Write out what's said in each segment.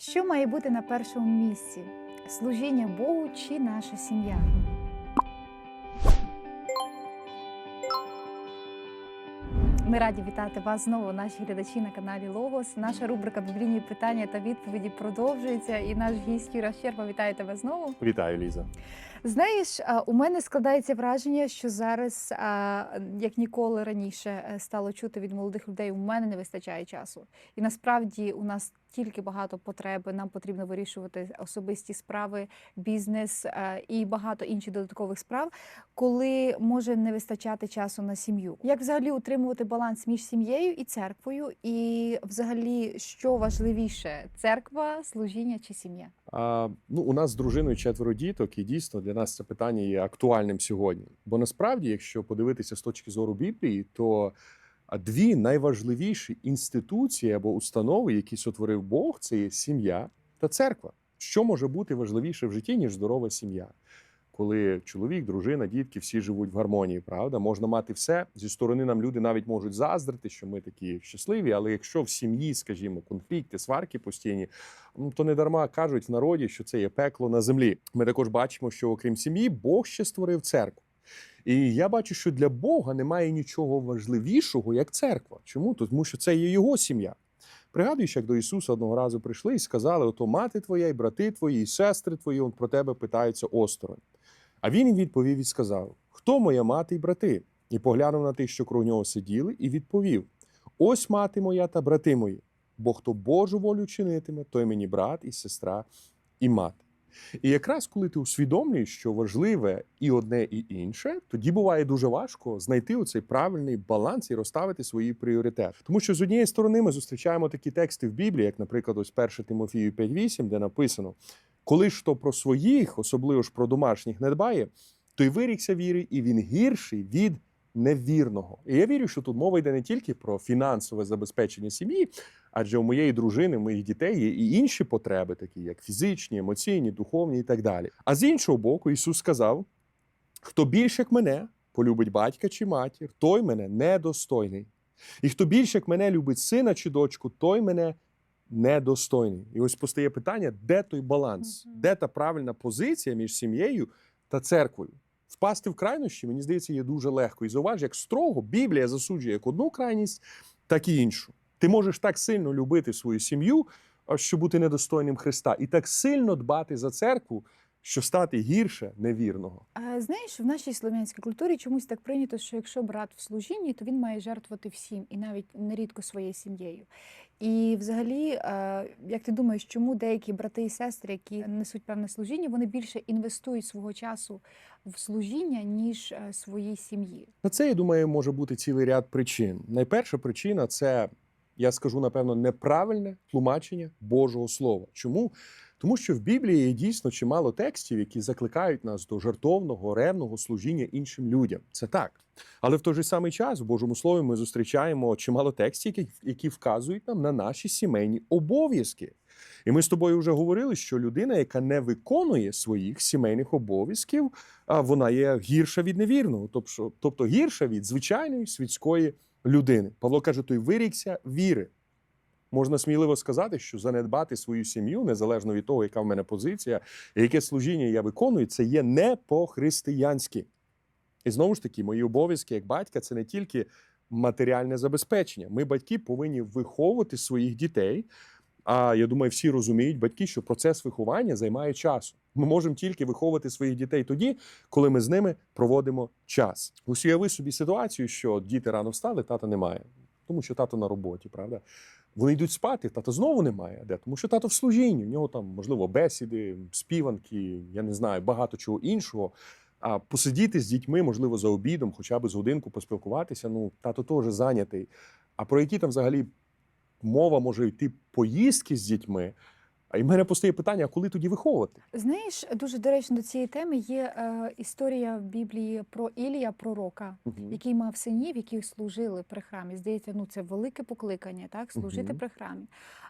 Що має бути на першому місці? Служіння Богу чи наша сім'я? Ми раді вітати вас знову, наші глядачі на каналі Логос. Наша рубрика Біблійні питання та відповіді продовжується. І наш гість Юра Щерба вітає тебе знову. Вітаю, Ліза. Знаєш, у мене складається враження, що зараз, як ніколи раніше, е, стало чути від молодих людей, у мене не вистачає часу. І насправді у нас тільки багато потреби. Нам потрібно вирішувати особисті справи, бізнес е, і багато інших додаткових справ, коли може не вистачати часу на сім'ю. Як взагалі утримувати баланс між сім'єю і церквою? І взагалі, що важливіше церква, служіння чи сім'я? Ну, у нас з дружиною четверо діток, і дійсно для нас це питання є актуальним сьогодні. Бо насправді, якщо подивитися з точки зору Біблії, то дві найважливіші інституції або установи, які сотворив Бог, це є сім'я та церква. Що може бути важливіше в житті, ніж здорова сім'я? Коли чоловік, дружина, дітки всі живуть в гармонії, правда, можна мати все зі сторони. Нам люди навіть можуть заздрити, що ми такі щасливі. Але якщо в сім'ї, скажімо, конфлікти, сварки постійні, ну то не дарма кажуть в народі, що це є пекло на землі. Ми також бачимо, що окрім сім'ї, Бог ще створив церкву. І я бачу, що для Бога немає нічого важливішого, як церква. Чому? Тому що це є його сім'я. Пригадуєш, як до Ісуса одного разу прийшли і сказали: ото мати твоя, і брати твої, і сестри твої он про тебе питаються осторонь. А він відповів і сказав: Хто моя мати і брати? І поглянув на тих, що круг нього сиділи, і відповів: Ось мати моя та брати мої, бо хто Божу волю чинитиме, той мені брат і сестра, і мати. І якраз коли ти усвідомлюєш, що важливе і одне, і інше, тоді буває дуже важко знайти оцей правильний баланс і розставити свої пріоритети. Тому що з однієї сторони ми зустрічаємо такі тексти в Біблії, як, наприклад, ось 1 Тимофію 5.8, де написано: коли ж то про своїх, особливо ж про домашніх, не дбає, той вирікся віри, і він гірший від невірного. І я вірю, що тут мова йде не тільки про фінансове забезпечення сім'ї, адже у моєї дружини, у моїх дітей є і інші потреби, такі як фізичні, емоційні, духовні і так далі. А з іншого боку, Ісус сказав: хто більше як мене полюбить батька чи матір, той мене недостойний. І хто більше як мене любить сина чи дочку, той мене недостойний. І ось постає питання, де той баланс, Мгм. де та правильна позиція між сім'єю та церквою. Впасти в крайнощі, мені здається, є дуже легко. І зауваж, як строго Біблія засуджує як одну крайність, так і іншу. Ти можеш так сильно любити свою сім'ю, щоб бути недостойним Христа, і так сильно дбати за церкву, що стати гірше невірного. А, знаєш, в нашій слов'янській культурі чомусь так прийнято, що якщо брат в служінні, то він має жертвувати всім і навіть нерідко своєю сім'єю. І взагалі, е, як ти думаєш, чому деякі брати і сестри, які несуть певне служіння, вони більше інвестують свого часу в служіння, ніж е, своїй сім'ї? На це, я думаю, може бути цілий ряд причин. Найперша причина це, я скажу, напевно, неправильне тлумачення Божого Слова. Чому? Тому що в Біблії є дійсно чимало текстів, які закликають нас до жертовного, ревного служіння іншим людям. Це так. Але в той же самий час в Божому Слові ми зустрічаємо чимало текстів, які, які вказують нам на наші сімейні обов'язки. І ми з тобою вже говорили, що людина, яка не виконує своїх сімейних обов'язків, вона є гірша від невірного, тобто, тобто гірша від звичайної світської людини. Павло каже: той вирікся віри. Можна сміливо сказати, що занедбати свою сім'ю, незалежно від того, яка в мене позиція, яке служіння я виконую, це є не по-християнськи. І знову ж таки, мої обов'язки як батька це не тільки матеріальне забезпечення. Ми, батьки, повинні виховувати своїх дітей. А я думаю, всі розуміють, батьки, що процес виховання займає часу. Ми можемо тільки виховувати своїх дітей тоді, коли ми з ними проводимо час. Ось уяви собі ситуацію, що діти рано встали, тата немає, тому що тато на роботі, правда? Вони йдуть спати, тата знову немає. Де? Тому що тато в служінні. У нього там, можливо, бесіди, співанки, я не знаю, багато чого іншого. А посидіти з дітьми, можливо, за обідом, хоча б з годинку поспілкуватися. Ну, тато теж зайнятий. А про які там взагалі мова може йти поїздки з дітьми? А і в мене постає питання: а коли тоді виховувати? Знаєш, дуже доречно до цієї теми є е, історія в Біблії про Ілія, пророка, Мгм. який мав синів, які служили при храмі. Здається, ну це велике покликання, так служити Мгм. при храмі.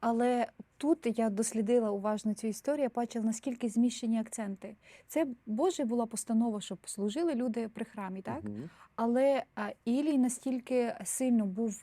Але тут я дослідила уважно цю історію, бачила наскільки зміщені акценти. Це Божа була постанова, щоб служили люди при храмі, так Мгм. але а, Ілій настільки сильно був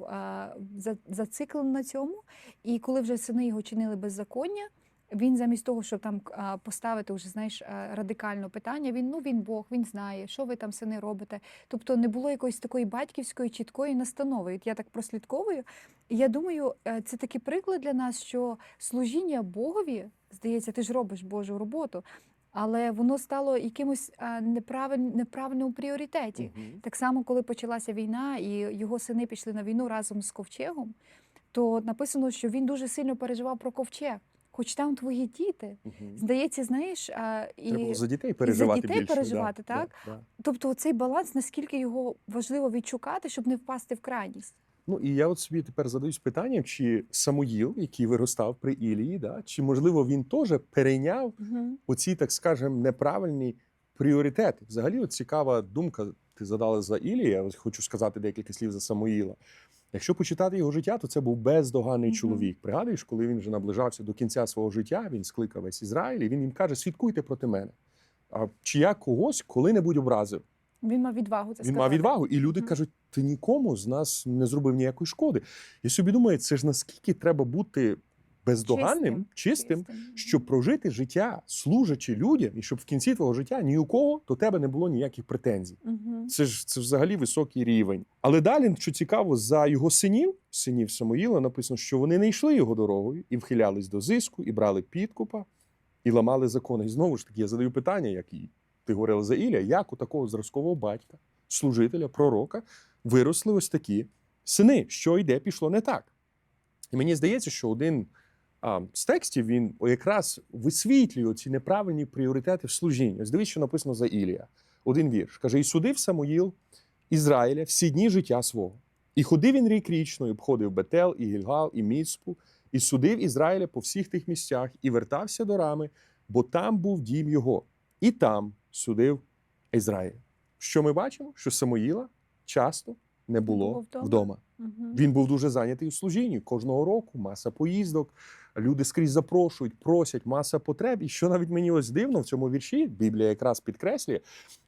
за- зациклений на цьому, і коли вже сини його чинили беззаконня. Він замість того, щоб там поставити вже знаєш а, радикально питання, він ну він Бог, він знає, що ви там сини робите. Тобто не було якоїсь такої батьківської чіткої настанови. От я так прослідковую. І я думаю, е, це такий приклад для нас, що служіння Богові, здається, ти ж робиш Божу роботу, але воно стало якимось а, неправиль, неправильному пріоритеті. Мгм. Так само, коли почалася війна, і його сини пішли на війну разом з ковчегом, то написано, що він дуже сильно переживав про ковчег. Хоч там твої діти. Мгм. Здається, знаєш, а, і Треба за дітей переживати дітей більше. переживати, да, так? Да, да. тобто цей баланс, наскільки його важливо відшукати, щоб не впасти в крайність. Ну і я от собі тепер задаюсь питанням, чи Самуїл, який виростав при Ілії, да, чи можливо він теж перейняв оці, так скажемо, неправильні пріоритети. Взагалі, от цікава думка. Ти задала за Ілія. Я хочу сказати декілька слів за Самуїла. Якщо почитати його життя, то це був бездоганний Мгм. чоловік. Пригадуєш, коли він вже наближався до кінця свого життя, він скликав весь Ізраїль, і він їм каже: Свідкуйте проти мене. А чи я когось коли-небудь образив? Він мав відвагу це Він сказати. мав відвагу, і люди Мгм. кажуть: ти нікому з нас не зробив ніякої шкоди. Я собі думаю, це ж наскільки треба бути бездоганним, чистим, щоб прожити життя, служачи людям, і щоб в кінці твого життя ні у кого до тебе не було ніяких претензій. Мгм. Це ж це взагалі високий рівень. Але далі, що цікаво, за його синів, синів Самоїла, написано, що вони не йшли його дорогою і вхилялись до зиску, і брали підкупа, і ламали закони. І знову ж таки, я задаю питання, як і ти говорила за Ілля, як у такого зразкового батька, служителя, пророка, виросли ось такі сини, що йде, пішло не так. І мені здається, що один а, з текстів він якраз висвітлює ці неправильні пріоритети в служінні. Ось дивись, що написано за Ілія. Один вірш каже: І судив Самуїл Ізраїля всі дні життя свого. І ходив він рік річно, і обходив Бетел, і Гільгал, і Міцпу, і судив Ізраїля по всіх тих місцях, і вертався до рами, бо там був дім його, і там судив Ізраїль. Що ми бачимо? Що Самуїла часто не було вдома. Він був дуже зайнятий у служінні кожного року, маса поїздок. Люди скрізь запрошують, просять, маса потреб. І що навіть мені ось дивно в цьому вірші, Біблія якраз підкреслює,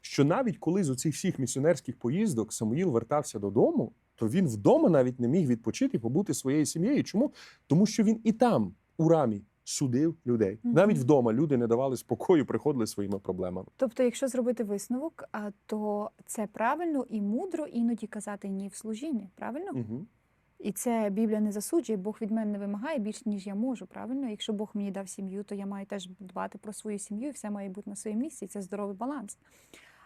що навіть коли з оцих всіх місіонерських поїздок Самуїл вертався додому, то він вдома навіть не міг відпочити, побути своєю сім'єю. Чому? Тому що він і там, у рамі, судив людей. Мгм. Навіть вдома люди не давали спокою, приходили своїми проблемами. Тобто, якщо зробити висновок, то це правильно і мудро іноді казати ні в служінні, правильно? Угу. І це Біблія не засуджує, Бог від мене не вимагає більше, ніж я можу. Правильно? Якщо Бог мені дав сім'ю, то я маю теж дбати про свою сім'ю, і все має бути на своєму місці. і Це здоровий баланс.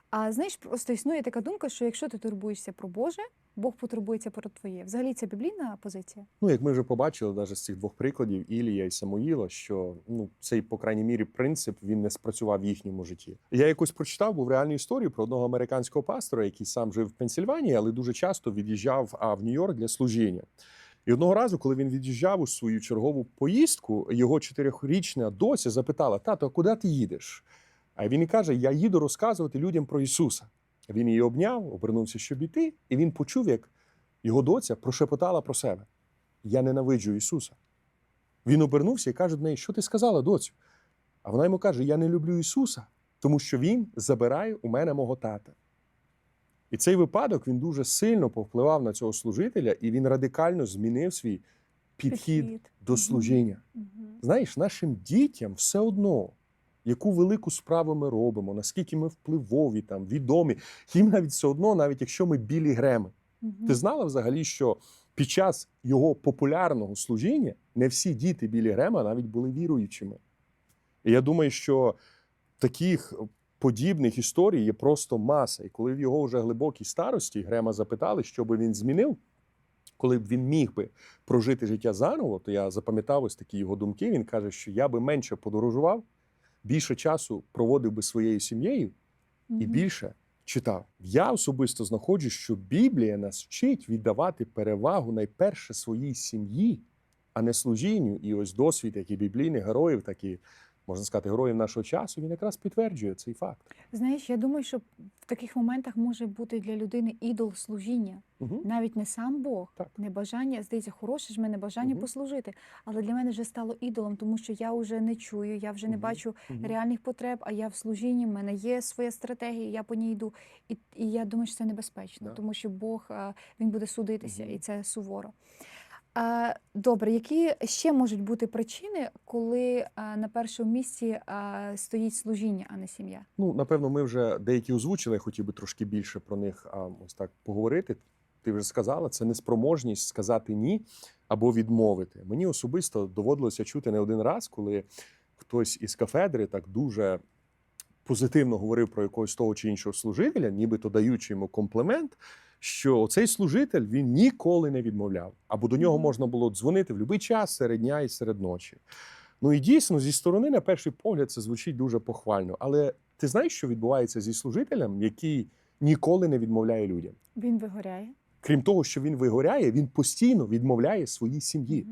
А знаєш, просто існує така думка, що якщо ти турбуєшся про Боже, Бог потурбується про твоє. Взагалі це біблійна позиція. Ну, як ми вже побачили, навіть з цих двох прикладів Ілія і Самуїла, що ну цей, по крайній мірі, принцип він не спрацював в їхньому житті. Я якось прочитав був реальну історію про одного американського пастора, який сам жив в Пенсільванії, але дуже часто від'їжджав а, в Нью-Йорк для служіння. І одного разу, коли він від'їжджав у свою чергову поїздку, його чотирьохрічна доця запитала: Тато, а куди ти їдеш? А він і каже: Я їду розказувати людям про Ісуса. Він її обняв, обернувся, щоб іти, і він почув, як його доця прошепотала про себе: Я ненавиджу Ісуса. Він обернувся і каже до неї, що ти сказала, доцю? А вона йому каже: Я не люблю Ісуса, тому що Він забирає у мене мого тата. І цей випадок він дуже сильно повпливав на цього служителя, і він радикально змінив свій підхід до Мгм. служіння. Мгм. Знаєш, нашим дітям все одно, яку велику справу ми робимо, наскільки ми впливові, там, відомі, їм навіть все одно, навіть якщо ми білі греми. Мгм. Ти знала взагалі, що під час його популярного служіння не всі діти білі Грема навіть були віруючими. І я думаю, що таких подібних історій є просто маса. І коли в його вже глибокій старості Грема запитали, що би він змінив, коли б він міг би прожити життя заново, то я запам'ятав ось такі його думки. Він каже, що я би менше подорожував, більше часу проводив би своєю сім'єю і більше читав. Я особисто знаходжу, що Біблія нас вчить віддавати перевагу найперше своїй сім'ї, а не служінню. І ось досвід, як і біблійних героїв, так і можна сказати, героїв нашого часу, він якраз підтверджує цей факт. Знаєш, я думаю, що в таких моментах може бути для людини ідол служіння. Угу. Навіть не сам Бог, Так. не бажання, здається, хороше ж мене бажання Мгм. послужити. Але для мене вже стало ідолом, тому що я вже не чую, я вже не Мгм. бачу реальних потреб, а я в служінні, в мене є своя стратегія, я по ній йду. І, і я думаю, що це небезпечно, Да. тому що Бог він буде судитися, Мгм. і це суворо. Добре, які ще можуть бути причини, коли на першому місці стоїть служіння, а не сім'я? Ну, напевно, ми вже деякі озвучили. Хотів би трошки більше про них ось так поговорити. Ти вже сказала, це неспроможність сказати ні або відмовити. Мені особисто доводилося чути не один раз, коли хтось із кафедри так дуже позитивно говорив про якогось того чи іншого служителя, нібито даючи йому комплімент, що цей служитель він ніколи не відмовляв, або до нього можна було дзвонити в будь-який час серед дня і серед ночі. Ну і дійсно, зі сторони, на перший погляд, це звучить дуже похвально. Але ти знаєш, що відбувається зі служителем, який ніколи не відмовляє людям? Він вигоряє. Крім того, що він вигоряє, він постійно відмовляє своїй сім'ї.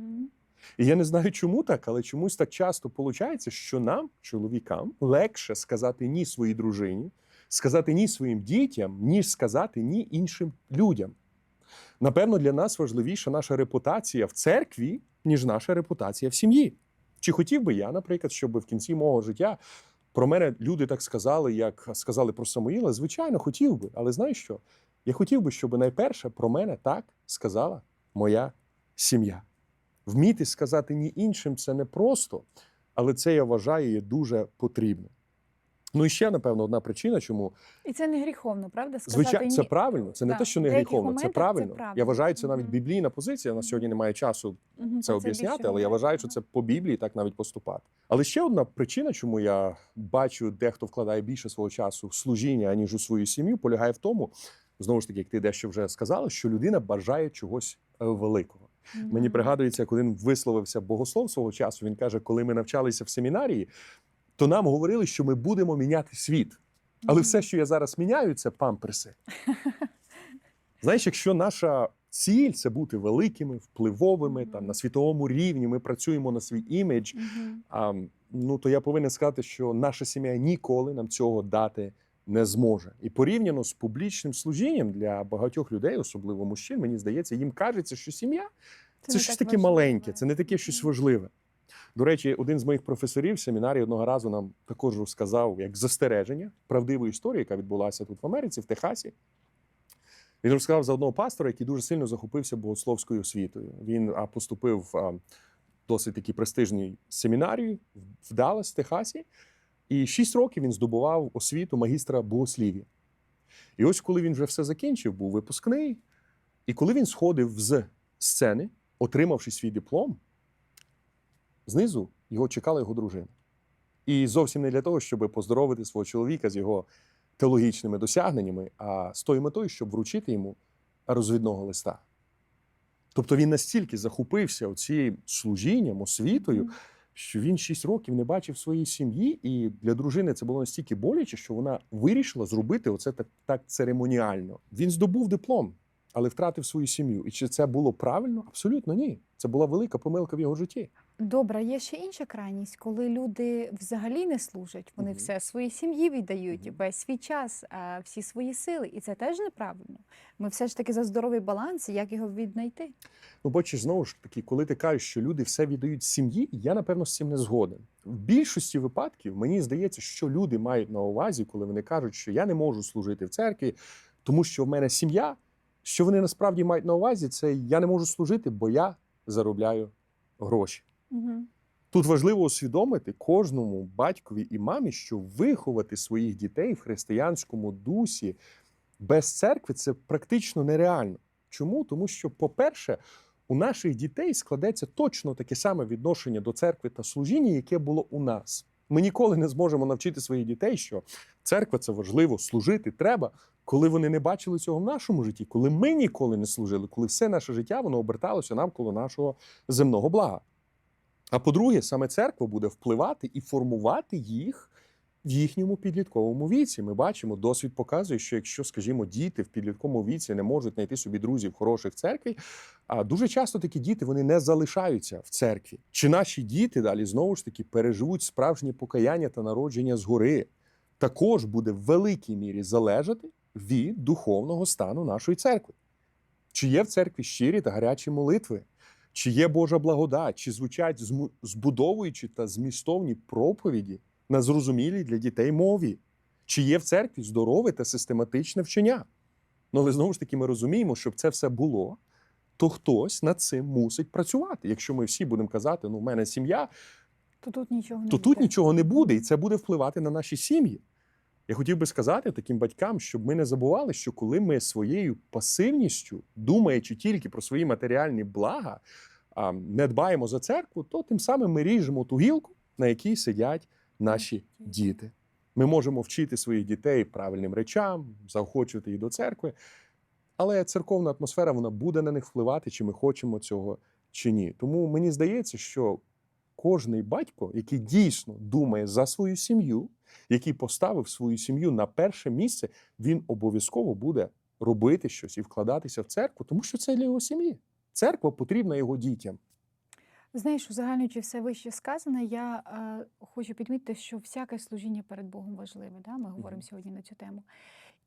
І я не знаю, чому так, але чомусь так часто виходить, що нам, чоловікам, легше сказати ні своїй дружині, сказати ні своїм дітям, ніж сказати ні іншим людям. Напевно, для нас важливіша наша репутація в церкві, ніж наша репутація в сім'ї. Чи хотів би я, наприклад, щоб в кінці мого життя про мене люди так сказали, як сказали про Самуїла? Звичайно, хотів би. Але знаєш що? Я хотів би, щоб найперше про мене так сказала моя сім'я. Вміти сказати ні іншим це не просто, але це я вважаю є дуже потрібно. Ну і ще, напевно, одна причина, чому І це не гріховно, правда? Сказати звичайно це ні. правильно. Це не Так, те, що не гріховно, це моментах це правильно. Я вважаю, це навіть біблійна позиція. На сьогодні немає часу Мгм, це об'ясняти, але я вважаю, що це по Біблії так навіть поступати. Але ще одна причина, чому я бачу, дехто вкладає більше свого часу в служіння, аніж у свою сім'ю, полягає в тому, знову ж таки, як ти дещо вже сказала, що людина бажає чогось е, великого. Мені пригадується, коли він висловився богослов свого часу. Він каже, коли ми навчалися в семінарії, то нам говорили, що ми будемо міняти світ. Але все, що я зараз міняю, це памперси. Знаєш, якщо наша ціль це бути великими, впливовими там на світовому рівні, ми працюємо на свій імідж. А, ну то я повинен сказати, що наша сім'я ніколи нам цього дати не зможе. І порівняно з публічним служінням для багатьох людей, особливо мужчин, мені здається, їм кажеться, що сім'я це, не щось так таке важливо. маленьке, це не таке щось важливе. До речі, один з моїх професорів в семінарі одного разу нам також сказав, як застереження правдивої історії, яка відбулася тут в Америці, в Техасі. Він розказав за одного пастора, який дуже сильно захопився богословською освітою. Він поступив в досить такий престижний семінарію в Даллас, Техасі, і шість років він здобував освіту магістра богослів'я. І ось коли він вже все закінчив, був випускний, і коли він сходив з сцени, отримавши свій диплом, знизу його чекала його дружина. І зовсім не для того, щоб поздоровити свого чоловіка з його теологічними досягненнями, а з тою метою, щоб вручити йому розвідного листа. Тобто він настільки захопився цією служінням, освітою, що він шість років не бачив своєї сім'ї, і для дружини це було настільки боляче, що вона вирішила зробити оце так, так церемоніально. Він здобув диплом, але втратив свою сім'ю. І чи це було правильно? Абсолютно ні. Це була велика помилка в його житті. Добре, є ще інша крайність, коли люди взагалі не служать. Вони Мгм. все своїй сім'ї віддають, Мгм. весь свій час, всі свої сили. І це теж неправильно. Ми все ж таки за здоровий баланс, як його віднайти. Ну, бачиш, знову ж таки, коли ти кажеш, що люди все віддають сім'ї, я напевно з цим не згоден. В більшості випадків мені здається, що люди мають на увазі, коли вони кажуть, що я не можу служити в церкві, тому що в мене сім'я. Що вони насправді мають на увазі, це я не можу служити, бо я заробляю гроші. Тут важливо усвідомити кожному батькові і мамі, що виховати своїх дітей в християнському дусі без церкви це практично нереально. Чому? Тому що, по-перше, у наших дітей складеться точно таке саме відношення до церкви та служіння, яке було у нас. Ми ніколи не зможемо навчити своїх дітей, що церква це важливо, служити треба, коли вони не бачили цього в нашому житті, коли ми ніколи не служили, коли все наше життя воно оберталося навколо нашого земного блага. А по-друге, саме церква буде впливати і формувати їх в їхньому підлітковому віці. Ми бачимо, досвід показує, що якщо, скажімо, діти в підлітковому віці не можуть знайти собі друзів хороших церкві, а дуже часто такі діти вони не залишаються в церкві. Чи наші діти далі знову ж таки переживуть справжнє покаяння та народження згори, також буде в великій мірі залежати від духовного стану нашої церкви. Чи є в церкві щирі та гарячі молитви? Чи є Божа благодать, чи звучать збудовуючі та змістовні проповіді на зрозумілій для дітей мові? Чи є в церкві здорове та систематичне вчення? Ну, але знову ж таки, ми розуміємо, щоб це все було, то хтось над цим мусить працювати. Якщо ми всі будемо казати, ну, в мене сім'я, То тут нічого не то буде. тут нічого не буде, і це буде впливати на наші сім'ї. Я хотів би сказати таким батькам, щоб ми не забували, що коли ми своєю пасивністю, думаючи тільки про свої матеріальні блага, не дбаємо за церкву, то тим самим ми ріжемо ту гілку, на якій сидять наші діти. Ми можемо вчити своїх дітей правильним речам, заохочувати їх до церкви, але церковна атмосфера вона буде на них впливати, чи ми хочемо цього чи ні. Тому мені здається, що кожний батько, який дійсно думає за свою сім'ю, який поставив свою сім'ю на перше місце, він обов'язково буде робити щось і вкладатися в церкву, тому що це для його сім'ї. Церква потрібна його дітям. Знаєш, узагальнюючи все вище сказане, я е, хочу підмітити, що всяке служіння перед Богом важливе. Да? Ми говоримо Мгм. сьогодні на цю тему.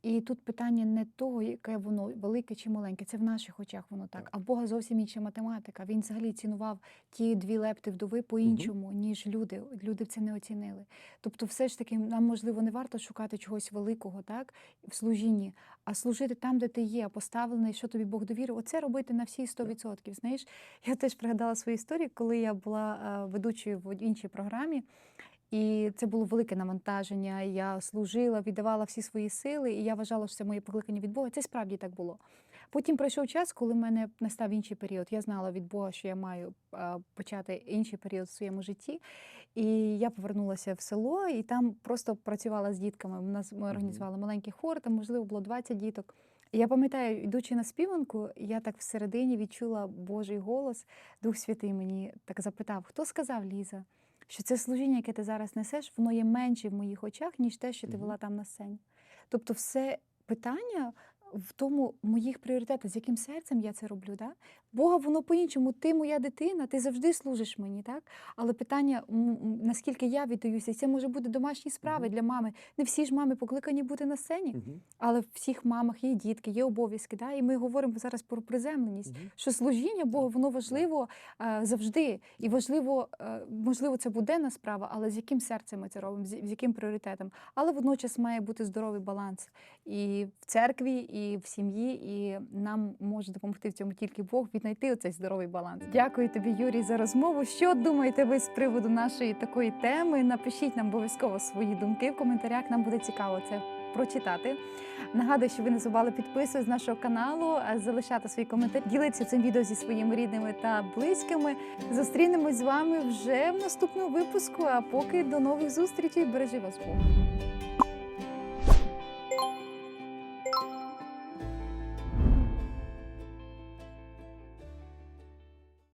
І тут питання не того, яке воно велике чи маленьке, це в наших очах воно так. А в Бога зовсім інша математика. Він взагалі цінував ті дві лепти вдови по-іншому, ніж люди. Люди це не оцінили. Тобто, все ж таки, нам можливо не варто шукати чогось великого, так в служінні, а служити там, де ти є, поставлений, що тобі Бог довірив. Оце робити на всі 100%. Знаєш, я теж пригадала свою історію, коли я була ведучою в іншій програмі. І це було велике навантаження. Я служила, віддавала всі свої сили, і я вважала, що це моє покликання від Бога. Це справді так було. Потім пройшов час, коли в мене настав інший період. Я знала від Бога, що я маю почати інший період в своєму житті. І я повернулася в село і там просто працювала з дітками. У нас ми організували маленький хор, там можливо було 20 діток. Я пам'ятаю, йдучи на співанку, я так всередині відчула Божий голос. Дух Святий мені так запитав: хто сказав Ліза? Що це служіння, яке ти зараз несеш, воно є менше в моїх очах, ніж те, що ти вела там на сцені. Тобто, все питання в тому моїх пріоритетах, з яким серцем я це роблю. Да? Бога, воно по-іншому. Ти моя дитина, ти завжди служиш мені, так? Але питання, наскільки я віддаюся, і це може бути домашні справи Мгм. для мами. Не всі ж мами покликані бути на сцені, але в всіх мамах є дітки, є обов'язки. Да? І ми говоримо зараз про приземленість що служіння Богу воно важливо е, завжди. І важливо, е, можливо, це буденна справа, але з яким серцем ми це робимо, з, з яким пріоритетом. Але водночас має бути здоровий баланс і в церкві, і в сім'ї, і нам може допомогти в цьому тільки Бог віднайти оцей здоровий баланс. Дякую тобі, Юрій, за розмову. Що думаєте ви з приводу нашої такої теми? Напишіть нам обов'язково свої думки в коментарях. Нам буде цікаво це прочитати. Нагадую, що ви не забували підписуватися з нашого каналу, залишати свої коментарі, ділитися цим відео зі своїми рідними та близькими. Зустрінемось з вами вже в наступному випуску. А поки до нових зустрічей. Бережи вас Бог.